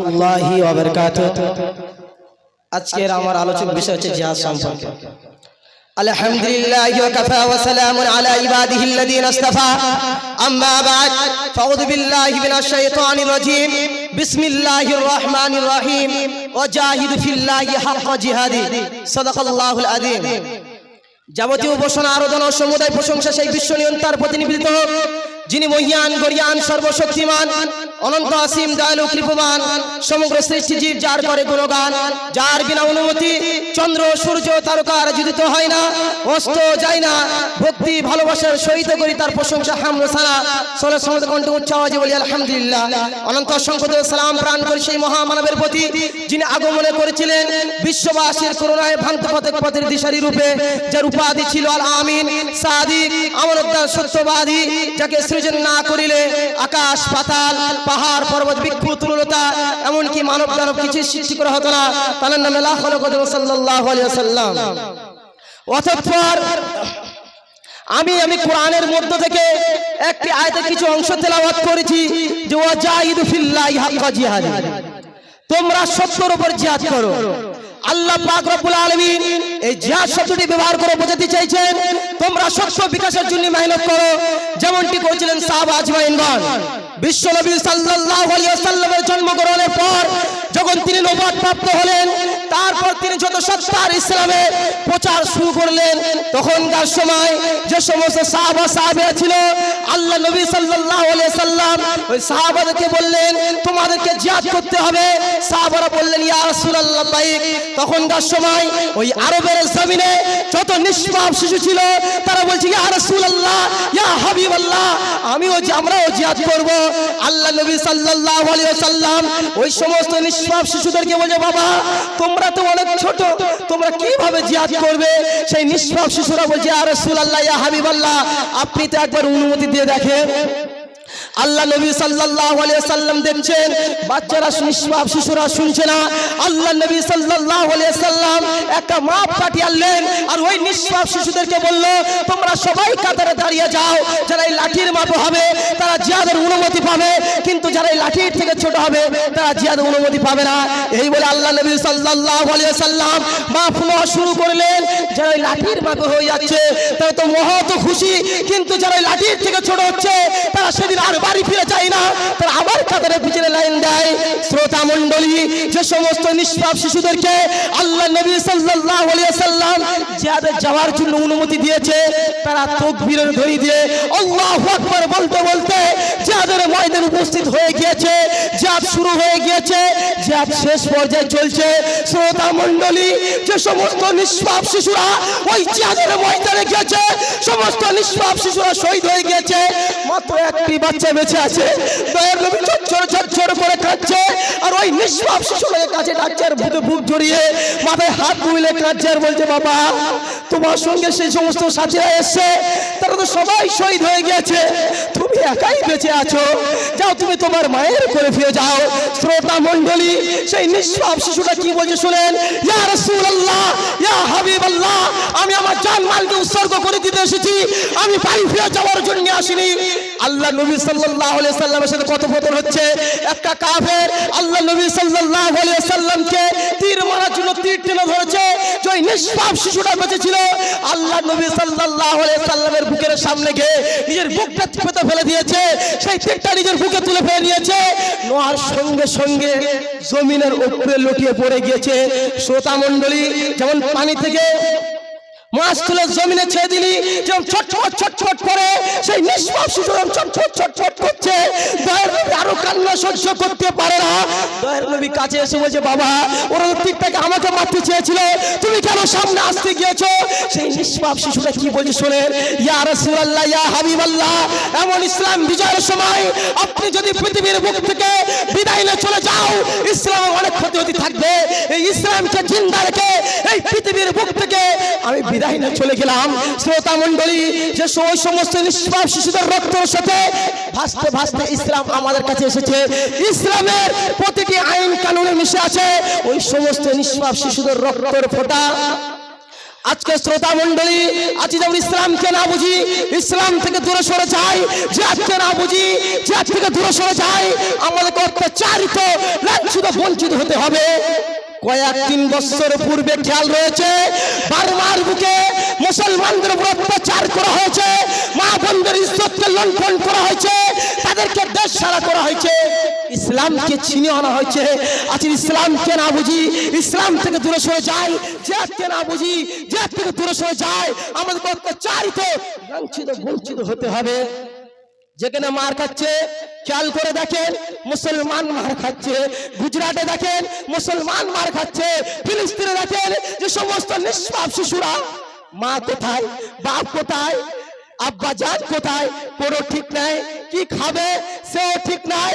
রহমতুল্লাহি আজকের আমার আলোচনার বিষয় হচ্ছে জিহাদ সম্পর্কে। আলহামদুলিল্লাহ ওয়াকাফা ওয়া সালামুন আলা ইবাদিহি আল্লাযীনা ইসতাফা আম্মা বা'দ, ফাউযু বিল্লাহি মিনাশ শাইতানির রাজীম। বিসমিল্লাহির রহমানির রহিম। ওয়াজাহিদু ফিল্লাহি হাক্কা জিহাদি। সাদাকাল্লাহুল আযীম। যাবতীয় উপাসনা, আরাধনা ও সমুদায় প্রশংসা সেই বিশ্ব নিয়ন্তার প্রতিনিধিত্ব হোক। যিনি মহিয়ান, গরিয়ান, সর্বশক্তিমান, অনন্ত আসিম দয়ালু কৃপমান সমগ্র সৃষ্টি জীব যার করে গুণগান, যার বিনা অনুমতি চন্দ্র, সূর্য তারকার যুদিত হয় না, অস্ত যায় না, ভক্তি, ভালোবাসার সহিত করি তার প্রশংসা হামদ সারা সোলা। সমুদ্র কণ্ঠ উচ্চ আওয়াজে বলি, আলহামদুলিল্লাহ। অনন্ত অসংখ্য সালাম প্রাণ করি সেই মহামানবের প্রতি, যিনি আগমনে করেছিলেন বিশ্ববাসীর করোনায় ভ্রান্ত পথে পথের দিশারি রূপে, যার উপাধি ছিল আল আমিন, সাদিক আমরদ্দার সত্যবাদী, যাকে সৃজন না করিলে আকাশ, পাতাল, পাহাড়, পর্বত বৃক্ষ তুলতা এমনকি মানব দানব কিছু সৃষ্টি করা হতো না। তার নামে লাখ ওয়াসাল্লাম। আমি আমি কোরআনের মধ্য থেকে একটি আয়াতের কিছু অংশ তেলাওয়াত করেছি যে ওয়াজাহিদু ফিল্লাহি হাক্কা জিহাদ। তোমরা সত্যের উপর জিহাদ করো। আল্লাহ পাক রব্বুল আলামিন এই জিহাদ শব্দটি ব্যবহার করে বোঝাতে চাইছেন, তোমরা সত্য বিকাশের জন্য মেহনত করো। যেমনটি করেছিলেন সাহাবা আজমাইনগণ বিশ্বনবী সাল্লাল্লাহু আলাইহি ওয়াসাল্লামের জন্মগ্রহণের পর যখন তিনি নবুয়ত প্রাপ্ত হলেন, তারপর তিনি যত সত্তার ইসলামে প্রচার শুরু করলেন, তখনকার সময় যে সমস্ত সাহাবা সাহাবিরা ছিল, আল্লাহ নবী আলাইহি সাল্লাম ওই সাহাবাদেরকে বললেন, তোমাদেরকে জিহাদ করতে হবে। সাহাবারা বললেন, ইয়া রাসূলুল্লাহ বাইক তখনকার সময় ওই আরবের জমিনে যত নিষ্পাপ শিশু ছিল, তারা বলছে, ইয়া রাসূলুল্লাহ ইয়া হাবিবাল্লাহ, আমিও আমরাও জিহাদ করব। আল্লাহ নবী সাল্লাল্লাহু আলাইহি ওয়াসাল্লাম ওই সমস্ত নিষ্পাপ শিশুদেরকে বলে বাবা, তোমরা তো অনেক ছোট, তোমরা কীভাবে জিহাদ করবে? সেই নিষ্পাপ শিশুরা বলছে, ইয়া রাসূলুল্লাহ, ইয়া হাবিবাল্লাহ, আপনি তো একবার অনুমতি দিয়ে দেখেন। আল্লাহ নবী সাল্লাল্লাহু আলাইহি সাল্লাম দেখছেন, বাচ্চারা নিষ্পাপ, শিশুরা শুনছে না। আল্লাহ নবী সাল্লাল্লাহু আলাইহি সাল্লাম একটা মাপ পাঠিয়ে আনলেন আর ওই নিষ্পাপ শিশুদেরকে বলল, তোমরা সবাই কাতারে দাঁড়িয়ে যাও, যারা এই লাঠির মাপ হবে, তারা জিহাদের অনুমতি পাবে, কিন্তু যারা এই লাঠির থেকে ছোট হবে, তারা জিহাদের অনুমতি পাবে না। এই বলে আল্লাহ নবী সাল্লাল্লাহু আলাইহি সাল্লাম মাপ নেওয়া শুরু করলেন। যারা এই লাঠির মাপে হয়ে যাচ্ছে, তারা তো মহৎ খুশি, কিন্তু যারা এই লাঠির থেকে ছোট হচ্ছে, তারা সেদিন আর বাড়ি ফিরে চাই না, তারা আবার কাতারে পিছনে লাইন দেয়। শ্রোতা মণ্ডলী, যে সমস্ত নিষ্পাপ শিশুদেরকে আল্লাহ নবী আলাইহি সাল্লাম যাদের যাওয়ার জন্য অনুমতি দিয়েছে, তারা তাকবীরের ধ্বনি দিয়ে আল্লাহু আকবার বলতে বলতে যাদের ময়দানে উপস্থিত হয়ে গিয়েছে। জিহাদ শুরু হয়ে গিয়েছে, জিহাদ শেষ পর্যায়ে চলছে। শ্রোতা মণ্ডলী, যে সমস্ত নিষ্পাপ শিশুরা ওই জিহাদের ময়দানে গিয়েছে, সমস্ত নিষ্পাপ শিশুরা শহীদ হয়ে গিয়েছে। মাত্র একটি বাচ্চা বেঁচে আছে। দয়ার নবী চচ্চর কাছে ডাকছে আর বুকে জড়িয়ে মাথায় হাত বুলে কাঁদছে আর বলছে, বাবা, তোমার সঙ্গে সেই সমস্ত সাথীরা এসছে, তারা তো সবাই শহীদ হয়ে গিয়েছে। তুমি একাই বেঁচে আছো। যাও, তুমি তোমার মায়ের করে ফিরে যাও। শ্রোতা সেই শিশুটা কি বলছে শুনেন? ইয়া রাসূলুল্লাহ, ইয়া আমি আমার জান মালকে উৎসর্গ করে দিতে এসেছি। আমি বাড়ি ফিরে যাওয়ার জন্য আসিনি। আল্লাহ নবী সাল্লাল্লাহু আলাইহি সাল্লামের সাথে কথোপকথন হচ্ছে। একটা কাফের আল্লাহ নবী বুকের সামনে নিজের দিয়েছে। সেই নিজের বুকে তুলে সঙ্গে জমিনের উপরে লুটিয়ে পড়ে গিয়েছে। শ্রোতা মণ্ডলী, যেমন পানি থেকে মাছ তুলে জমিনে ছেড়ে দিলি যেমন করে, সেই নিষ্পাপ শিশু করছে, দয়ের নবী আরও কান্না সহ্য করতে পারে না। দয়ের নবী কাছে এসে বলছে, বাবা, ওরা আমাকে মারতে চেয়েছিল, তুমি কেন সামনে আসতে গিয়েছো? সেই নিষ্পাপ শিশুটা কি বলছে শোনেন, ইয়া রাসূলুল্লাহ, ইয়া হাবিবাল্লাহ, এমন ইসলাম বিজয়ের সময় আপনি যদি পৃথিবীর থেকে বিদায় চলে যাও, ইসলাম অনেক ক্ষতি হতে থাকবে। এই ইসলামকে জিন্দা রেখে, এই আমি বিদায় নিয়ে চলে গেলাম। শ্রোতা মণ্ডলী, যে ওই সমস্ত নিষ্পাপ শিশুদের রক্তের সাথে ভাসতে ভাসতে ইসলাম আমাদের কাছে এসেছে। ইসলামের প্রতিটি আইন কানুনে মিশে আছে। ওই সমস্ত নিষ্পাপ শিশুদের রক্তের ফোঁটা। আজকে শ্রোতা মন্ডলী আজ যেমন ইসলামকে না বুঝি, ইসলাম থেকে দূরে সরে যাই জিহাদকে না বুঝি জিহাদ থেকে দূরে সরে যাই, আমাদেরকে অত্যাচারিত, লাঞ্ছিত, বঞ্চিত হতে হবে। কয়েক তিন বছর পূর্বে খেয়াল রয়েছে, বারবার বুকে মুসলমানদের উপর অত্যাচার করা হয়েছে, মা বোনদের ইজ্জতকে লণ্ঠন করা হয়েছে, তাদেরকে দেশ সারা করা হয়েছে, ইসলামকে ছিনিয়ে আনা হয়েছে। আজ ইসলামকে না বুঝি, ইসলাম থেকে দূরে সরে যাই, জিহাদকে না বুঝি, জিহাদ থেকে দূরে সরে যাই আমাদেরকে অত্যাচারিত, লাঞ্ছিত, বঞ্চিত হতে হবে। যেখানে মার খাচ্ছে, খেয়াল করে দেখেন, মুসলমান মার খাচ্ছে, গুজরাটে দেখেন, মুসলমান মার খাচ্ছে, ফিলিস্তিনে দেখেন যে সমস্ত নিষ্পাপ শিশুরা মা কোথায়, বাপ কোথায়, আব্বা জাত কোথায়, কোনো ঠিক নাই, কি খাবে, সেও ঠিক নাই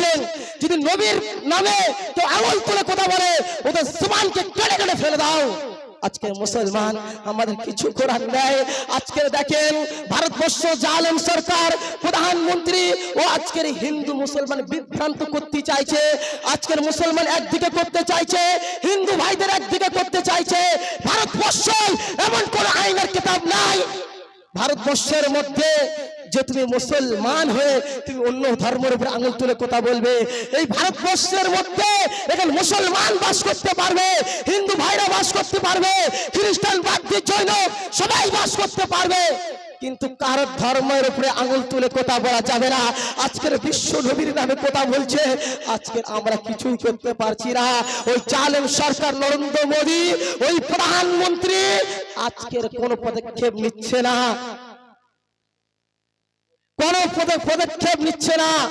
নবীর নামে তো আঙুল তুলে কথা বলে, ওদের জবানকে কেটে কেটে ফেলে দাও। আজকে মুসলমান আমাদের কিছু করার নেই আজকে দেখেন, ভারতবর্ষ জালেম সরকার, প্রধানমন্ত্রী ও আজকের হিন্দু মুসলমান বিভ্রান্ত করতে চাইছে। আজকের মুসলমান একদিকে করতে চাইছে, হিন্দু ভাইদের একদিকে করতে চাইছে। ভারতবর্ষ এমন কোন আইনের কিতাব নাই। ভারতবর্ষের মধ্যে যে তুমি মুসলমান হয়ে তুমি অন্য ধর্মের উপরে আঙুল তুলে কথা বলবে, এই ভারতবর্ষের মধ্যে এখানে মুসলমান বাস করতে পারবে, হিন্দু ভাইরা বাস করতে পারবে, খ্রিস্টান বাদ্য জৈন সবাই বাস করতে পারবে। কিন্তু কারও ধর্মের উপরে আঙুল তুলে কথা বলা যাবে না। আজকের বিশ্ব নবীর নামে কথা বলছে, আজকে আমরা কিছুই করতে পারছি না। ওই চালেম সরকার নরেন্দ্র মোদী, ওই প্রধানমন্ত্রী আজকের কোনো পদক্ষেপ নিচ্ছে না। কোন পদ- পদক্ষেপ নিচ্ছে না।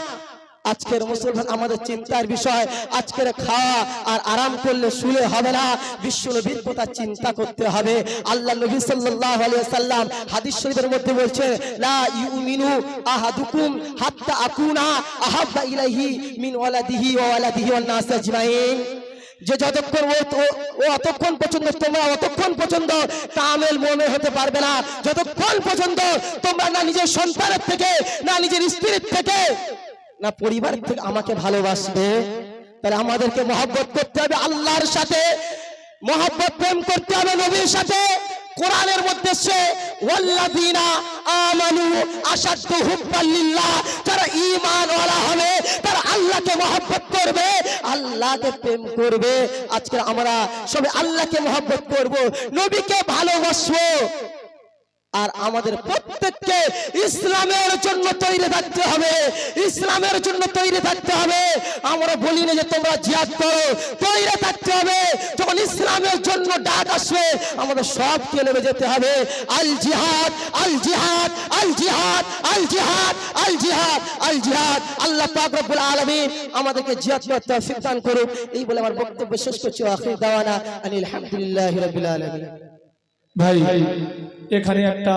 আজকের মুসলমান আমাদের চিন্তার বিষয়। আজকের খাওয়া আর আরাম করলে শুলে হবে না। বিশ্ব নবীর কথা চিন্তা করতে হবে। আল্লাহ নবী সাল্লাল্লাহু আলাইহি সাল্লাম হাদিস শরীফের মধ্যে বলছে লা ইউমিনু আহাদুকুম হাত্তা আকুনা আহাব্বা ইলাইহি মিন ওয়ালাদিহি ওয়া ওয়ালাদিহি ওয়ান নাস আজমাইন। যে যতক্ষণ ও ও- অতক্ষণ পছন্দ তোমরা অতক্ষণ পছন্দ তামেল মনে হতে পারবে না, যতক্ষণ পছন্দ তোমরা না নিজের সন্তানের থেকে, না নিজের স্ত্রীর থেকে, না পরিবার থেকে আমাকে ভালোবাসবে, তাহলে আমাদেরকে মহব্বত করতে হবে আল্লাহর সাথে, মহব্বত প্রেম করতে হবে নবীর সাথে। কোরআনের মধ্যে সে, ওয়াল্লাযীনা আমানু আশাদ্দু হুব্বাল্লিল্লাহ যারা ঈমান ওয়ালা হবে, তারা আল্লাহকে মহব্বত করবে, আল্লাহকে প্রেম করবে। আজকে আমরা সবাই আল্লাহকে মহব্বত করব, নবীকে ভালোবাসবো। আর আমাদের প্রত্যেককে ইসলামের জন্য তৈরি থাকতে হবে, ইসলামের জন্য তৈরি থাকতে হবে। আমরা বলি না যে তোমরা জিহাদ করো, তৈরি থাকতে হবে। যখন ইসলামের জন্য ডাক আসবে, আমাদের সবকে নেমে যেতে হবে। আল জিহাদ আল জিহাদ আল জিহাদ আল জিহাদ আল জিহাদ আল জিহাদ। আল্লাহ পাক রব্বুল আলামিন আমাদেরকে জিহাদ করার তৌফিক দান করুক। এই বলে আমার বক্তব্য শেষ করছি আখির দাওয়ানা। আলহামদুলিল্লাহি রাব্বিল আলামিন। ভাই এখানে একটা